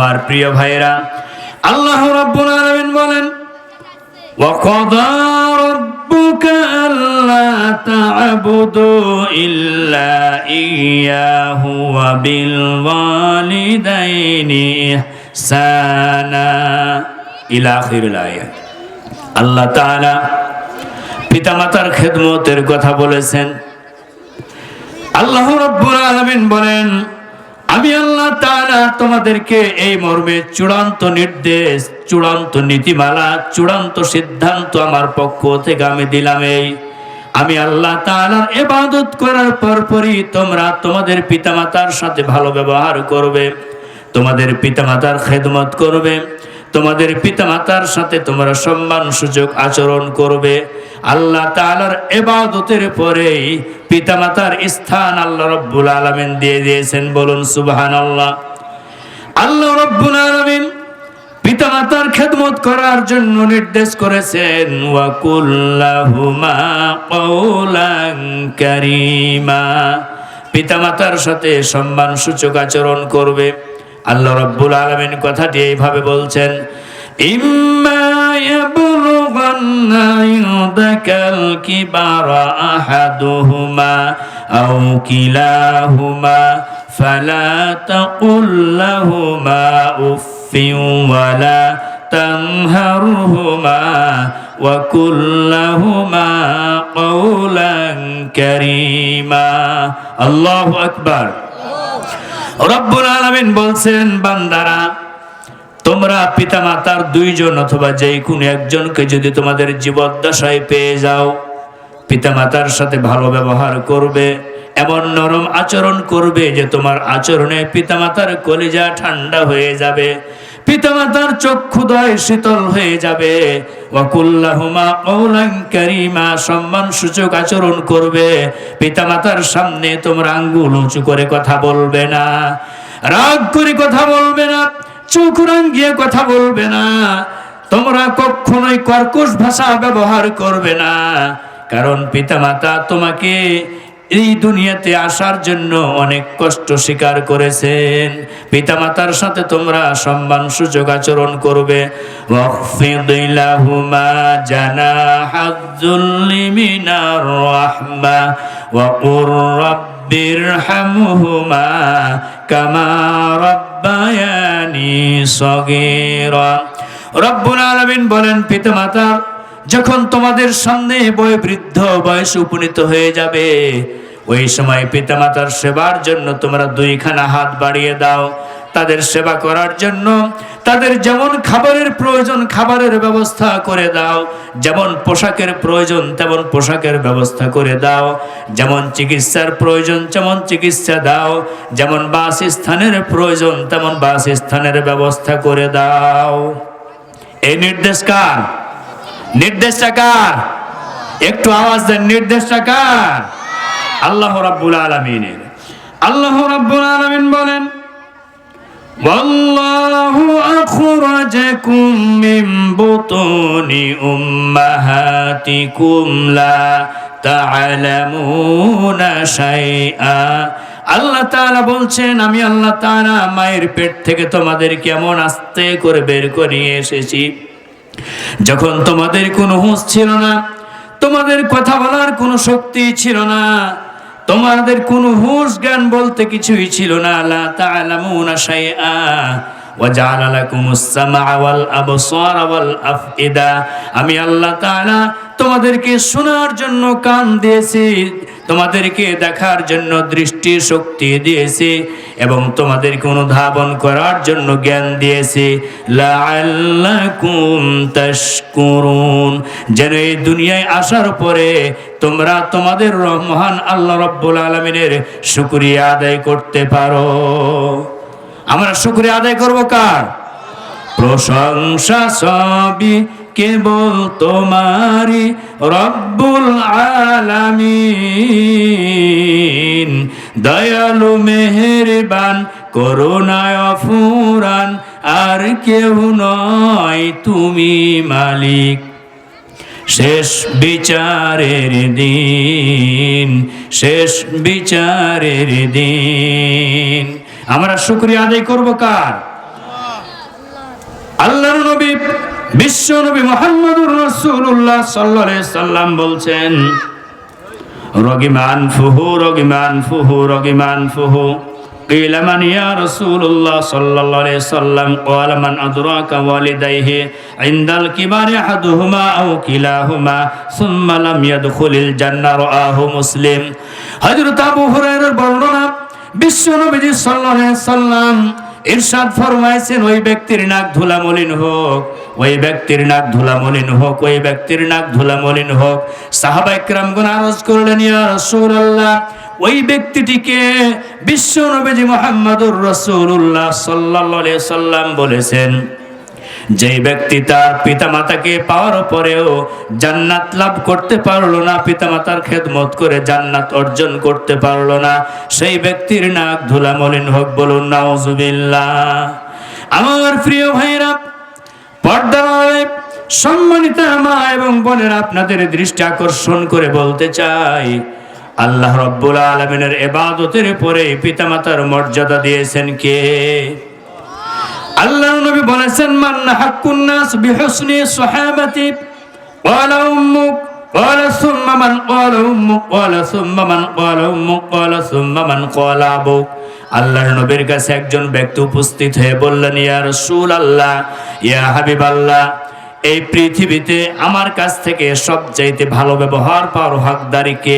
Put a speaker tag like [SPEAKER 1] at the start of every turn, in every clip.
[SPEAKER 1] আমার প্রিয় ভাইরা আল্লাহ রাব্বুল আলামিন বলেন وقضى ربك ألا تعبدوا إلا إياه وبالوالدين إحسانا إلى آخر الآية আল্লাহ তাআলা পিতামাতার খেদমতের কথা বলেছেন আল্লাহ রব্বুল আলামিন বলেন আমি আল্লাহ তাআলা তোমাদেরকে এই মর্মে চূড়ান্ত নির্দেশ, চূড়ান্ত নীতিমালা, চূড়ান্ত সিদ্ধান্ত আমার পক্ষ থেকে আমি দিলাম এই। আমি আল্লাহ তাআলার এবাদত করার পরপরই তোমরা তোমাদের পিতামাতার সাথে ভালো ব্যবহার করবে, তোমাদের পিতামাতার খেদমত করবে, তোমাদের পিতামাতার সাথে তোমরা সম্মান, সুযোগ আচরণ করবে আল্লাহ তাআলার ইবাদতের পরেই পিতামাতার স্থান আল্লাহ রব্বুল আলামিন দিয়ে দিয়েছেন, বলুন সুবাহান আল্লাহ আল্লাহ রব্বুল আলামিন পিতামাতার খেদমত করার জন্য নির্দেশ করেছেন, ওয়া কুল্লাহুমা কওলান পিতামাতার সাথে সম্মান সূচক আচরণ করবে। আল্লাহ রব্বুল আলামিন কথাটি এইভাবে বলছেন, ইম্মা ইয়াবলুগান্না ইনদাকাল কিবারা আহাদুহুমা আও কিলাহুমা ফালা তাকুল লাহুমা উফিন ওয়ালা تنهرهما وقل لهما قولا كريما الله أكبر রব্বুল আলামিন বলছেন বান্দারা তোমরা পিতামাতার দুইজন অথবা যেই কোনো একজনকে যদি তোমাদের জীবদ্দশায় পেয়ে যাও পিতা মাতার সাথে ভালো ব্যবহার করবে, এমন নরম আচরণ করবে যে তোমার আচরণে পিতামাতার কলিজা ঠান্ডা হয়ে যাবে, পিতামাতার চক্ষুদয় শীতল হয়ে যাবে। সম্মান সূচক আচরণ করবে, পিতামাতার সামনে তোমরা আঙ্গুল উঁচু করে কথা বলবে না, রাগ করে কথা বলবে না। চোখ রাঙ্গিয়ে কথা বলবে না। তোমরা কখনোই কর্কশ ভাষা ব্যবহার করবে না। কারণ পিতামাতা তোমাকে এই দুনিয়াতে আসার জন্য অনেক কষ্ট স্বীকার করেছেন। পিতামাতার সাথে তোমরা সম্মান, সুযোগ আচরণ করবে। ওয়া কামা সগীরা। রব্বুল বলেন, পিতামাতা, যখন তোমাদের সামনে বয় বৃদ্ধ বয়স উপনীত হয়ে যাবে, ওই সময় পিতামাতার সেবার জন্য তোমরা দুইখানা হাত বাড়িয়ে দাও। তাদের সেবা করার জন্য তাদের যেমন খাবারের প্রয়োজন খাবারের ব্যবস্থা করে দাও, যেমন পোশাকের প্রয়োজন তেমন পোশাকের ব্যবস্থা করে দাও, যেমন চিকিৎসার প্রয়োজন তেমন চিকিৎসা দাও, যেমন বাসস্থানের প্রয়োজন তেমন বাসস্থানের ব্যবস্থা করে দাও। এই নির্দেশ কার? নির্দেশটা কার? একটু আওয়াজ দেন, নির্দেশটা কার? আল্লাহ রাব্বুল আলামিনের। আল্লাহ রাব্বুল আলামিন বলেন والله أخرجكم من بطون أمهاتكم لا تعلمون شيئا আল্লাহ তাআলা বলছেন আমি আল্লাহ তাআলা মায়ের পেট থেকে তোমাদের কেমন আস্তে করে বের করে নিয়ে এসেছি যখন তোমাদের কোনো হুঁশ ছিল না তোমাদের কথা বলার কোনো শক্তি ছিল না তোমাদের কোন হুঁশ জ্ঞান বলতে কিছুই ছিল না। আল্লাহ তাআলামুনা শাইআ সামআ ওয়াল আবসারা ওয়াল আফইদা। আমি আল্লাহ তাআলা তোমাদেরকে শোনার জন্য কান দিয়েছি। তোমাদেরকে দেখার জন্য দৃষ্টি শক্তি দিয়েছি এবং তোমাদেরকে অনুধাবন করার জন্য জ্ঞান দিয়েছি। তাশকুরুন। যেন এই দুনিয়ায় আসার পরে তোমরা তোমাদের মহান আল্লাহ রব্বুল আলমিনের শুকরিয়া আদায় করতে পারো। আমরা শুকরিয়া আদায় করব কার? প্রশংসা সবই কেবল তোমারি রব্বুল আলামিন। দয়ালু মেহেরবান, করুণায় ফুরান আর কেউ নয় তুমি মালিক। শেষ বিচারের দিন, শেষ বিচারের দিন। আমরা শুক্রিয়া আদায় করব কার? বিশ্ব নবী মোহাম্মদুর রসুল্লাহ সাল্লাহ সাল্লাম বলছেন রগিমান ফুহু রগিমান ফুহু রগিমান ফুহু قيل من يا رسول الله صلى الله عليه وسلم قال من أدراك والديه عند الكبار أحدهما أو كلاهما ثم لم يدخل الجنة رآه مسلم হযরত আবু হুরায়রার বর্ণনা বিশ্ব নবীজি সাল্লাল্লাহু আলাইহি সাল্লাম ইরশাদ ফরমাইছেন ওই ব্যক্তির নাক ধুলা মলিন হোক ওই ব্যক্তির নাক ধুলা মলিন হোক, ওই ব্যক্তির নাক ধুলা মলিন হোক। সাহাবা ইকরামগণ আরজ করলেন, ইয়া ওই ব্যক্তিটিকে বিশ্ব নবীজি মোহাম্মদুর রসুল্লাহ সাল্লাহ সাল্লাম বলেছেন, যেই ব্যক্তি তার পিতামাতাকে পাওয়ার পরেও জান্নাত লাভ করতে পারল না, পিতামাতার খেদমত করে জান্নাত অর্জন করতে পারল না, সেই ব্যক্তির নাক ধুলা মলিন হোক বলুন, নাউজুবিল্লাহ। আমার প্রিয় ভাইরা পর্দার আড়ালে সম্মানিত মা এবং বোনের আপনাদের দৃষ্টি আকর্ষণ করে বলতে চাই আল্লাহ রব্বুল আলমিনের এবাদতের পরে পিতামাতার মর্যাদা দিয়েছেন কে আল্লাহ নবী বলেছেন মান হাক্কুন নাস বিহুসনি সাহাবাতি قال أمك قال ثم من قال أمك قال ثم من قال أمك قال ثم من قال أبوك আল্লাহর নবীর কাছে একজন ব্যক্তি উপস্থিত হয়ে বললেন, ইয়া রাসূল আল্লাহ ইয়া হাবিব আল্লাহ এই পৃথিবীতে আমার কাছ থেকে সবচাইতে ভালো ব্যবহার পাওয়ার হকদারিকে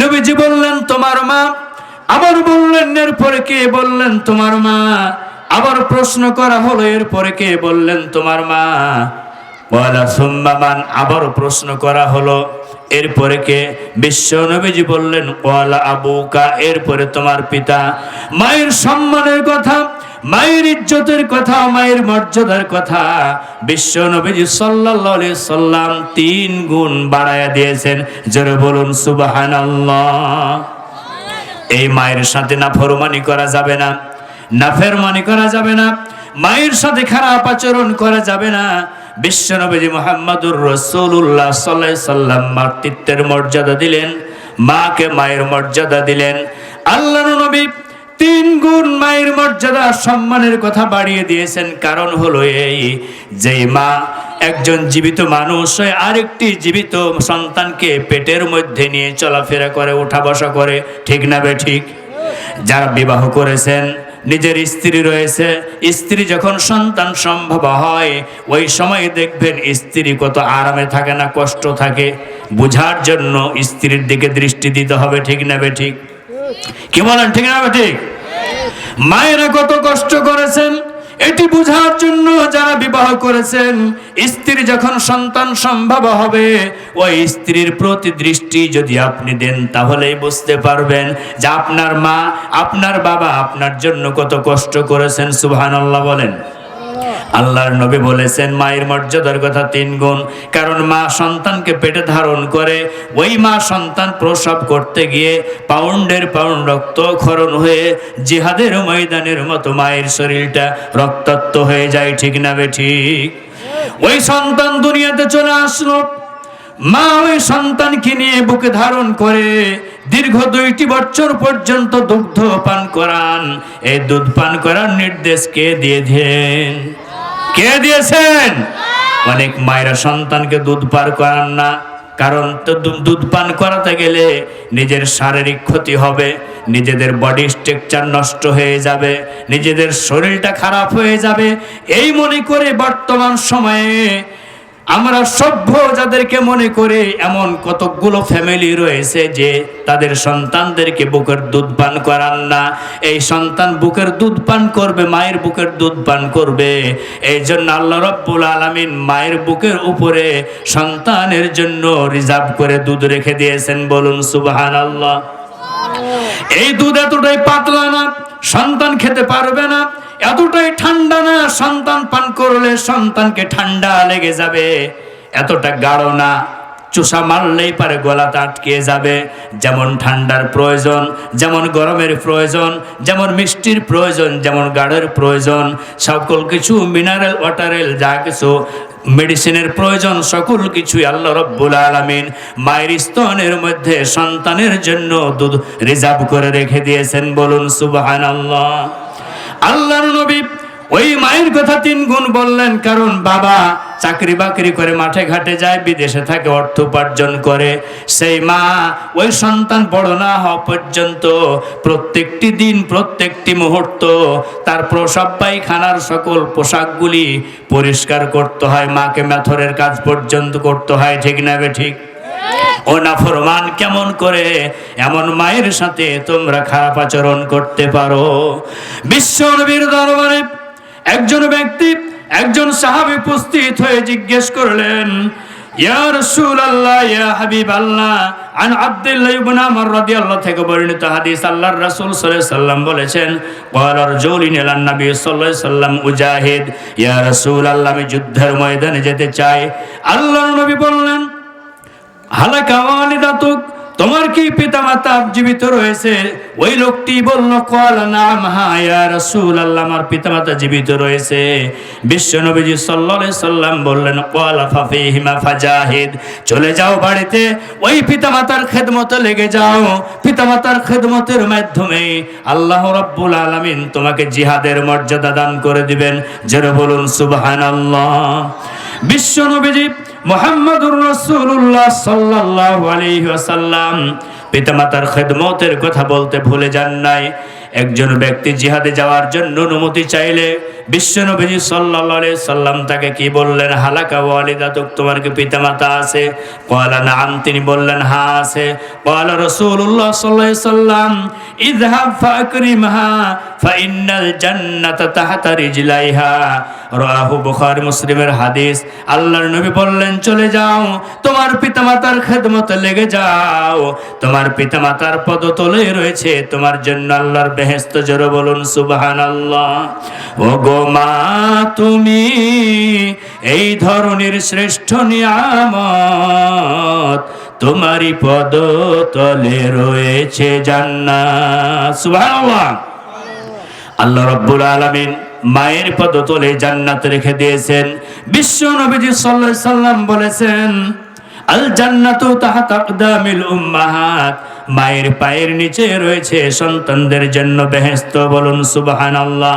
[SPEAKER 1] নবীজি বললেন, তোমার মা। আবার বললেন, এরপরে কে? বললেন, তোমার মা। আবার প্রশ্ন করা হলো, এরপরে কে? বললেন, তোমার মা। বলা সুম্মামান আবার প্রশ্ন করা হলো এরপরে কে? বিশ্ব নবীজি বললেন, ওয়ালা আবুকা, এরপরে তোমার পিতা। মায়ের সম্মানের কথা, মায়ের ইজ্জতের কথা, মায়ের মর্যাদার কথা বিশ্ব নবীজি আলাইহি সাল্লাম তিন গুণ বাড়ায়া দিয়েছেন। জোরে বলুন, সুবহানাল্লাহ। এই মায়ের সাথে না ফরমানি করা যাবে না না ফেরমানি করা যাবে না, মায়ের সাথে খারাপ আচরণ করা যাবে না বিশ্বনবী মোহাম্মদুর রসুল্লাহ সাল্লাহ সাল্লাম মাতৃত্বের মর্যাদা দিলেন, মাকে মায়ের মর্যাদা দিলেন। আল্লাহ নবী তিন গুণ মায়ের মর্যাদা সম্মানের কথা বাড়িয়ে দিয়েছেন, কারণ হলো এই যে মা একজন জীবিত মানুষ আরেকটি জীবিত সন্তানকে পেটের মধ্যে নিয়ে চলাফেরা করে, উঠা বসা করে, ঠিক না বে ঠিক? যারা বিবাহ করেছেন নিজের স্ত্রী রয়েছে, স্ত্রী যখন সন্তান সম্ভব হয়, ওই সময় দেখবেন স্ত্রী কত আরামে থাকে না, কষ্ট থাকে। বুঝার জন্য স্ত্রীর দিকে দৃষ্টি দিতে হবে, ঠিক না বে ঠিক? কি বলেন, ঠিক না বে ঠিক? মায়েরা কত কষ্ট করেছেন? এটি বোঝার জন্য যারা বিবাহ করেছেন স্ত্রী যখন সন্তান সম্ভব হবে, ওই স্ত্রীর প্রতি দৃষ্টি যদি আপনি দেন, তাহলেই বুঝতে পারবেন যে আপনার মা, আপনার বাবা আপনার জন্য কত কষ্ট করেছেন, সুবহানাল্লাহ বলেন। আল্লাহর নবী বলেছেন, মায়ের মর্যাদার কথা তিন গুণ। কারণ মা সন্তানকে পেটে ধারণ করে, ওই মা সন্তান প্রসব করতে গিয়ে পাউন্ডের পাউন্ড রক্ত ক্ষরণ হয়ে জিহাদের ময়দানের মতো মায়ের শরীরটা রক্তাক্ত হয়ে যায়, ঠিক না বে ঠিক? ওই সন্তান দুনিয়াতে চলে আসলো। মা ওই সন্তানকে নিয়ে বুকে ধারণ করে, দীর্ঘ দুইটি বছর পর্যন্ত দুগ্ধ পান করান। এই দুধ পান করার নির্দেশ কে দিয়ে দেন কে দিয়েছেন? অনেক মায়েরা সন্তানকে দুধ পার করান না। কারণ দুধ পান করাতে গেলে নিজের শারীরিক ক্ষতি হবে, নিজেদের বডি স্ট্রাকচার নষ্ট হয়ে যাবে, নিজেদের শরীরটা খারাপ হয়ে যাবে। এই মনে করে বর্তমান সময়ে আমরা সভ্য যাদেরকে মনে করে এমন কতকগুলো ফ্যামিলি রয়েছে যে তাদের সন্তানদেরকে বুকের দুধ পান করান না। এই সন্তান বুকের দুধ পান করবে, মায়ের বুকের দুধ পান করবে। এই জন্য আল্লাহ রব্বুল আলমিন মায়ের বুকের উপরে সন্তানের জন্য রিজার্ভ করে দুধ রেখে দিয়েছেন। বলুন সুবাহান আল্লাহ এই দুধ এতটাই পাতলা না, সন্তান খেতে পারবে না এতটাই ঠান্ডা না, সন্তান পান করলে সন্তানকে ঠান্ডা লেগে যাবে। এতটা গাঢ় না, চুষা মারলেই পারে গলাতে আটকে যাবে। যেমন ঠান্ডার প্রয়োজন, যেমন গরমের প্রয়োজন, যেমন মিষ্টির প্রয়োজন, যেমন গাঢ়ের প্রয়োজন। সকল কিছু মিনারেল ওয়াটারেল যা কিছু মেডিসিনের প্রয়োজন, সকল কিছুই আল্লাহ রব্বুল আলমিন মায়ের স্তনের মধ্যে সন্তানের জন্য দুধ রিজার্ভ করে রেখে দিয়েছেন। বলুন সুবাহান আল্লাহ আল্লাহর নবী ওই মায়ের কথা তিন গুণ বললেন, কারণ বাবা চাকরি বাকরি করে মাঠে ঘাটে যায়, বিদেশে থাকে, অর্থ উপার্জন করে। সেই মা ওই সন্তান বড় না হওয়া পর্যন্ত প্রত্যেকটি দিন, প্রত্যেকটি মুহূর্ত তার প্রসব পায়খানার সকল পোশাকগুলি পরিষ্কার করতে হয়। মাকে মেথরের কাজ পর্যন্ত করতে হয়, ঠিক না বে ঠিক? ও নাফরমান কেমন করে? এমন মায়ের সাথে তোমরা খারাপ আচরণ করতে পারো। বিশ্ব নবীর দরবারে একজন ব্যক্তি, একজন সাহাবী উপস্থিত হয়ে জিজ্ঞেস করলেন, ইয়া রাসূলুল্লাহ, ইয়া হাবিবাল্লাহ, আন আব্দুল্লাহ ইবনে আমর রাদিয়াল্লাহু থেকে বর্ণিত হাদিস আল্লাহর রাসূল সাল্লাল্লাহু আলাইহি বলেছেন, ক্বালা রাজুলিন ইলান নবী সাল্লাল্লাহু আলাইহি সাল্লাম ইয়া রাসূলুল্লাহ, আমি যুদ্ধের ময়দানে যেতে চাই। আল্লাহর নবী বললেন হালাকা ওয়ালিদাতুক তোমার কি পিতামাতা জীবিত রয়েছে? ওই লোকটি বলল, কল নাম হা ইয়া রাসূলুল্লাহ, আমার পিতামাতা জীবিত রয়েছে। বিশ্ব নবীজি আলাইহি সাল্লাম বললেন, কল ফাফিহিমা ফাজাহিদ, চলে যাও বাড়িতে, ওই পিতা মাতার খেদমতে লেগে যাও। পিতা মাতার খেদমতের মাধ্যমে আল্লাহ রাব্বুল আলামিন তোমাকে জিহাদের মর্যাদা দান করে দিবেন। যারা বলুন, সুবহানাল্লাহ। বিশ্ব নবীজি মোহাম্মদুর রসুল্লাহ সাল্লাল্লাহু আলাইহি ওয়াসাল্লাম। পিতামাতার খেদমতের কথা বলতে ভুলে যান নাই। একজন ব্যক্তি জিহাদে যাওয়ার জন্য অনুমতি চাইলে বিশ্বনবীজি সাল্লাল্লাহু আলাইহি সাল্লাম তাকে কি বললেন? হালাকা ওয়ালিদাতুক, তোমার কি পিতামাতা আছে? ক্বালা নাম তিনি বললেন হ্যাঁ আছে। ক্বালা রাসূলুল্লাহ সাল্লাল্লাহু আলাইহি সাল্লাম ইযহাব ফাকরিমহা ফাইন্নাল জান্নাতা তাহতা রিজলাইহা। রাহু বুখারী মুসলিমের হাদিস, আল্লাহর নবী বললেন, চলে যাও, তোমার পিতামাতার খেদমতে লেগে যাও। তোমার পিতামাতার পদতলে রয়েছে, তোমার জন্য আল্লাহর বেহেস্ত জোরে বলুন, সুবহানাল্লাহ। ও গো মা, তুমি এই ধরনের শ্রেষ্ঠ নিয়ামত তোমারই পদতলে রয়েছে জান্নাত। সুবহানাল্লাহ। আল্লাহ রব্বুল আলামিন মায়ের পদতলে জান্নাত রেখে দিয়েছেন। বিশ্ব নবীজি আলাইহি সাল্লাম বলেছেন, আল জান্নাতু তাহাত আকদামিল উম্মাহাত। মায়ের পায়ের নিচে রয়েছে সন্তানদের জন্য বেহেস্ত বলুন, সুবহানাল্লাহ।